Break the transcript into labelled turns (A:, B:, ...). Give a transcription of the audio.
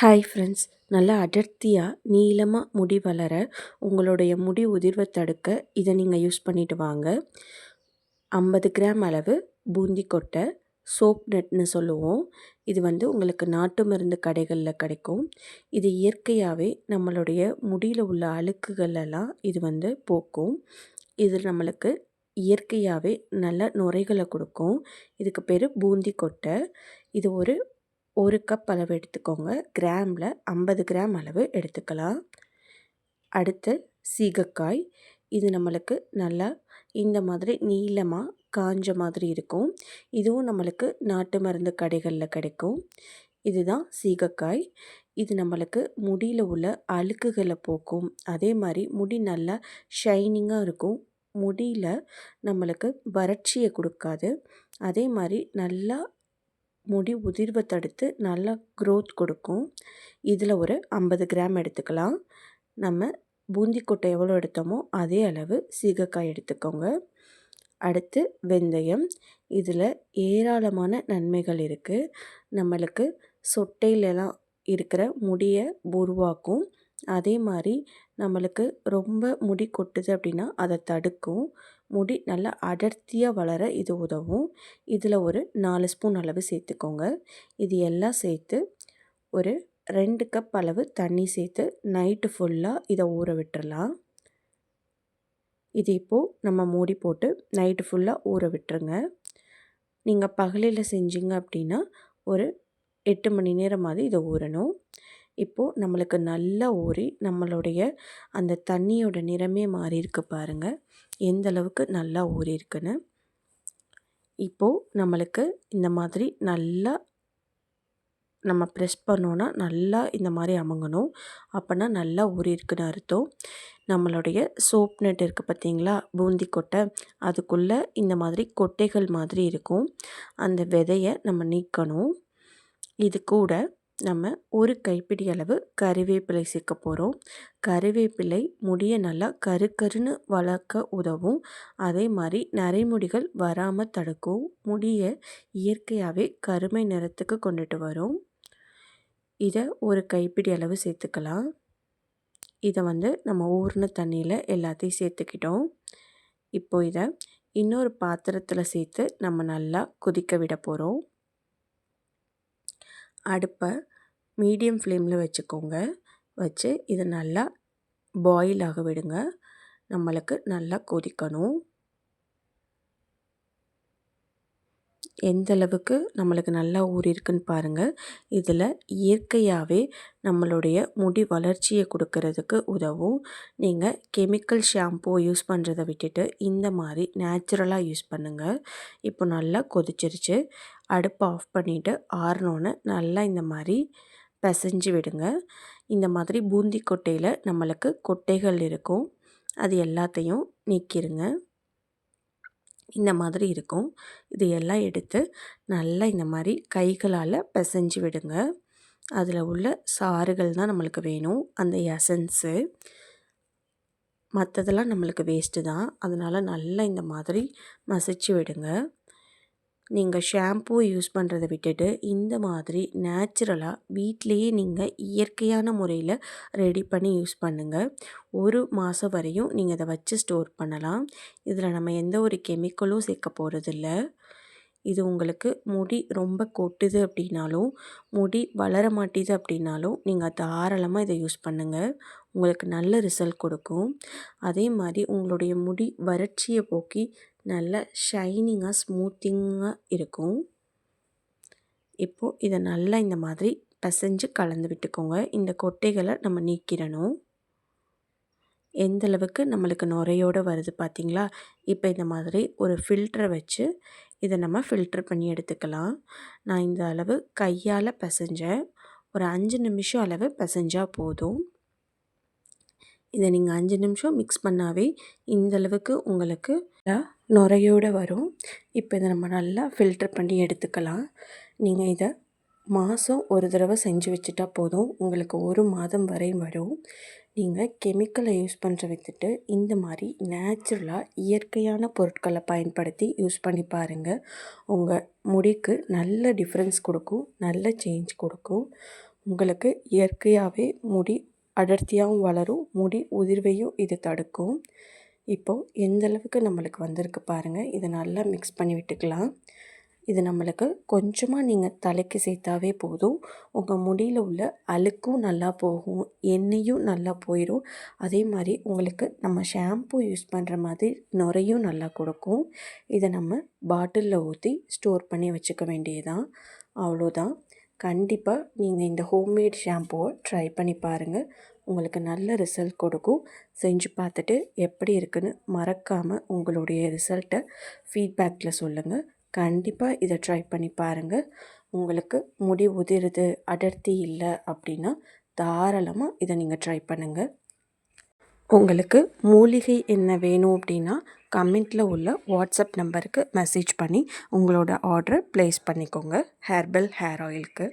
A: Hi friends நல்லா அடர்த்தியாக நீளமாக முடி வளர உங்களுடைய முடி உதிர்வை தடுக்க இதை நீங்கள் யூஸ் பண்ணிட்டு வாங்க. ஐம்பது கிராம் அளவு பூந்தி கொட்டை சோப் நெட்னு சொல்லுவோம். இது வந்து உங்களுக்கு நாட்டு மருந்து கடைகளில் கிடைக்கும். இது இயற்கையாகவே நம்மளுடைய முடியில் உள்ள அழுக்குகளெல்லாம் இது வந்து போக்கும். இது நம்மளுக்கு இயற்கையாகவே நல்ல நுரைகளை கொடுக்கும். இதுக்கு பேர் பூந்தி கொட்டை. இது ஒரு ஒரு கப் அளவு எடுத்துக்கோங்க. கிராமில் ஐம்பது கிராம் அளவு எடுத்துக்கலாம். அடுத்து சீகக்காய். இது நம்மளுக்கு நல்லா இந்த மாதிரி நீளமாக காஞ்ச மாதிரி இருக்கும். இதுவும் நம்மளுக்கு நாட்டு மருந்து கடைகளில் கிடைக்கும். இதுதான் சீகக்காய். இது நம்மளுக்கு முடியில் உள்ள அழுக்குகளை போக்கும். அதே மாதிரி முடி நல்லா ஷைனிங்காக இருக்கும். முடியில் நம்மளுக்கு வறட்சியை கொடுக்காது. அதே மாதிரி நல்லா முடி உதிர்வை தடுத்து நல்லா க்ரோத் கொடுக்கும். இதில் ஒரு ஐம்பது கிராம் எடுத்துக்கலாம். நம்ம பூந்தி கொட்டை எவ்வளோ எடுத்தோமோ அதே அளவு சீகக்காய் எடுத்துக்கோங்க. அடுத்து வெந்தயம். இதில் ஏராளமான நன்மைகள் இருக்குது நம்மளுக்கு சொட்டையிலலாம் இருக்கிற முடியை உருவாக்கும். அதே மாதிரி நம்மளுக்கு ரொம்ப முடி கொட்டுது அப்படின்னா அதை தடுக்கும். முடி நல்லா அடர்த்தியாக வளர இது உதவும். இதில் ஒரு நாலு ஸ்பூன் அளவு சேர்த்துக்கோங்க. இது எல்லாம் சேர்த்து ஒரு ரெண்டு கப் அளவு தண்ணி சேர்த்து நைட்டு ஃபுல்லாக இதை ஊற விட்டுறலாம். இது இப்போது நம்ம மூடி போட்டு நைட்டு ஃபுல்லாக ஊற விட்டுருங்க. நீங்கள் பகலில் செஞ்சீங்க அப்படின்னா ஒரு எட்டு மணி நேரமாவது இதை ஊறணும். இப்போது நம்மளுக்கு நல்லா ஊறி நம்மளுடைய அந்த தண்ணியோட நிறமே மாறியிருக்கு பாருங்கள் எந்த அளவுக்கு நல்லா ஊறியிருக்குன்னு இப்போது நம்மளுக்கு இந்த மாதிரி நல்லா நம்ம ப்ரெஸ் பண்ணோன்னா நல்லா இந்த மாதிரி அமுங்கணும். அப்போனா நல்லா ஊறியிருக்குன்னு அர்த்தம். நம்மளுடைய சோப் நெட் இருக்குது பார்த்தீங்களா பூந்தி கொட்டை. அதுக்குள்ளே இந்த மாதிரி கொட்டைகள் மாதிரி இருக்கும். அந்த விதையை நம்ம நீக்கணும். இது கூட நம்ம ஒரு கைப்பிடி அளவு கறிவேப்பிலை சேர்க்க போகிறோம் கறிவேப்பிலை முடியை நல்லா கருக்கருன்னு வளர்க்க உதவும். அதே மாதிரி நரைமுடிகள் வராமல் தடுக்கும். முடியை இயற்கையாகவே கருமை நிறத்துக்கு கொண்டுட்டு வரும். இதை ஒரு கைப்பிடி அளவு சேர்த்துக்கலாம். இதை வந்து நம்ம ஊர்ன தண்ணியில் எல்லாத்தையும் சேர்த்துக்கிட்டோம். இப்போ இதை இன்னொரு பாத்திரத்தில் சேர்த்து நம்ம நல்லா கொதிக்க விட போகிறோம் அடுப்பை மீடியம் ஃப்ளேமில் வச்சுக்கோங்க. வச்சு இதை நல்லா பாயில் ஆக விடுங்க. நம்மளுக்கு நல்லா கொதிக்கணும். எந்த அளவுக்கு நம்மளுக்கு நல்லா ஊறியிருக்குன்னு பாருங்கள் இதில் இயற்கையாகவே நம்மளுடைய முடி வளர்ச்சியை கொடுக்கறதுக்கு உதவும். நீங்கள் கெமிக்கல் ஷாம்பூ யூஸ் பண்ணுறதை விட்டுட்டு இந்த மாதிரி நேச்சுரலாக யூஸ் பண்ணுங்கள் இப்போ நல்லா கொதிச்சிருச்சு. அடுப்பை ஆஃப் பண்ணிவிட்டு ஆறினோன்னு நல்லா இந்த மாதிரி பிசைஞ்சு விடுங்க. இந்த மாதிரி பூந்தி கொட்டையில் நம்மளுக்கு கொட்டைகள் இருக்கும். அது எல்லாத்தையும் நீக்கிருங்க. இந்த மாதிரி இருக்கும். இது எல்லாம் எடுத்து நல்லா இந்த மாதிரி கைகளால் பிசைஞ்சு விடுங்க. அதில் உள்ள சாறுகள் தான் நம்மளுக்கு வேணும். அந்த எசன்ஸு. மற்றதெல்லாம் நம்மளுக்கு வேஸ்ட்டு தான். அதனால் நல்லா இந்த மாதிரி மசிச்சு விடுங்க. நீங்கள் ஷாம்பூ யூஸ் பண்ணுறத விட்டுட்டு இந்த மாதிரி நேச்சுரலாக வீட்லேயே நீங்கள் இயற்கையான முறையில் ரெடி பண்ணி யூஸ் பண்ணுங்கள் ஒரு மாதம் வரையும் நீங்கள் அதை வச்சு ஸ்டோர் பண்ணலாம். இதில் நம்ம எந்த ஒரு கெமிக்கலும் சேர்க்க போகிறதில்ல இது உங்களுக்கு முடி ரொம்ப கொட்டுது அப்படின்னாலும் முடி வளர மாட்டேது அப்படின்னாலும் நீங்கள் தாராளமாக இதை யூஸ் பண்ணுங்கள் உங்களுக்கு நல்ல ரிசல்ட் கொடுக்கும். அதே மாதிரி உங்களுடைய முடி வறட்சியை போக்கி நல்ல ஷைனிங்காக ஸ்மூத்திங்காக இருக்கும். இப்போது இதை நல்லா இந்த மாதிரி பசைஞ்சு கலந்து விட்டுக்கோங்க. இந்த கொட்டைகளை நம்ம நீக்கிடணும். எந்த அளவுக்கு நம்மளுக்கு நுரையோடு வருது பார்த்திங்களா? இப்போ இந்த மாதிரி ஒரு ஃபில்டரை வச்சு இதை நம்ம ஃபில்டர் பண்ணி எடுத்துக்கலாம். நான் இந்த அளவு கையால் பசைஞ்சேன். ஒரு அஞ்சு நிமிஷம் அளவு பசைஞ்சால் போதும். இதை நீங்கள் அஞ்சு நிமிஷம் மிக்ஸ் பண்ணாவே இந்தளவுக்கு உங்களுக்கு நுரையோடு வரும். இப்போ இதை நம்ம நல்லா ஃபில்டர் பண்ணி எடுத்துக்கலாம். நீங்கள் இதை மாதம் ஒரு தடவை செஞ்சு வச்சுட்டா போதும். உங்களுக்கு ஒரு மாதம் வரை வரும். நீங்கள் கெமிக்கலை யூஸ் பண்ணுற வித்துட்டு இந்த மாதிரி நேச்சுரலாக இயற்கையான பொருட்களை பயன்படுத்தி யூஸ் பண்ணி பாருங்கள் உங்கள் முடிக்கு நல்ல டிஃப்ரென்ஸ் கொடுக்கும். நல்ல சேஞ்ச் கொடுக்கும். உங்களுக்கு இயற்கையாகவே முடி அடர்த்தியாகவும் வளரும் முடி உதிர்வையும் இது தடுக்கும். இப்போது எந்த அளவுக்கு நம்மளுக்கு வந்திருக்கு பாருங்கள் இதை நல்லா மிக்ஸ் பண்ணி விட்டுக்கலாம். இது நம்மளுக்கு கொஞ்சமாக நீங்கள் தலைக்கு சேர்த்தாவே போதும். உங்கள் முடியில் உள்ள அழுக்கும் நல்லா போகும் எண்ணெயும் நல்லா போயிடும் அதே மாதிரி உங்களுக்கு நம்ம ஷாம்பு யூஸ் பண்ணுற மாதிரி நுரையும் நல்லா கொடுக்கும். இதை நம்ம பாட்டிலில் ஊற்றி ஸ்டோர் பண்ணி வச்சுக்க வேண்டியதான் அவ்வளோதான் கண்டிப்பாக நீங்கள் இந்த ஹோம்மேட் ஷாம்புவை ட்ரை பண்ணி பாருங்கள் உங்களுக்கு நல்ல ரிசல்ட் கொடுக்கும். செஞ்சு பார்த்துட்டு எப்படி இருக்குன்னு மறக்காமல் உங்களுடைய ரிசல்ட்டை ஃபீட்பேக்கில் சொல்லுங்கள் கண்டிப்பாக இதை ட்ரை பண்ணி பாருங்கள் உங்களுக்கு முடி உதிருது அடர்த்தி இல்லை அப்படின்னா தாராளமாக இதை நீங்கள் ட்ரை பண்ணுங்கள் உங்களுக்கு மூலிகை என்ன வேணும் அப்படின்னா கமெண்ட்டில் உள்ள வாட்ஸ்அப் நம்பருக்கு மெசேஜ் பண்ணி உங்களோட ஆர்டரை ப்ளேஸ் பண்ணிக்கோங்க. ஹேர்பெல் ஹேர் ஆயிலுக்கு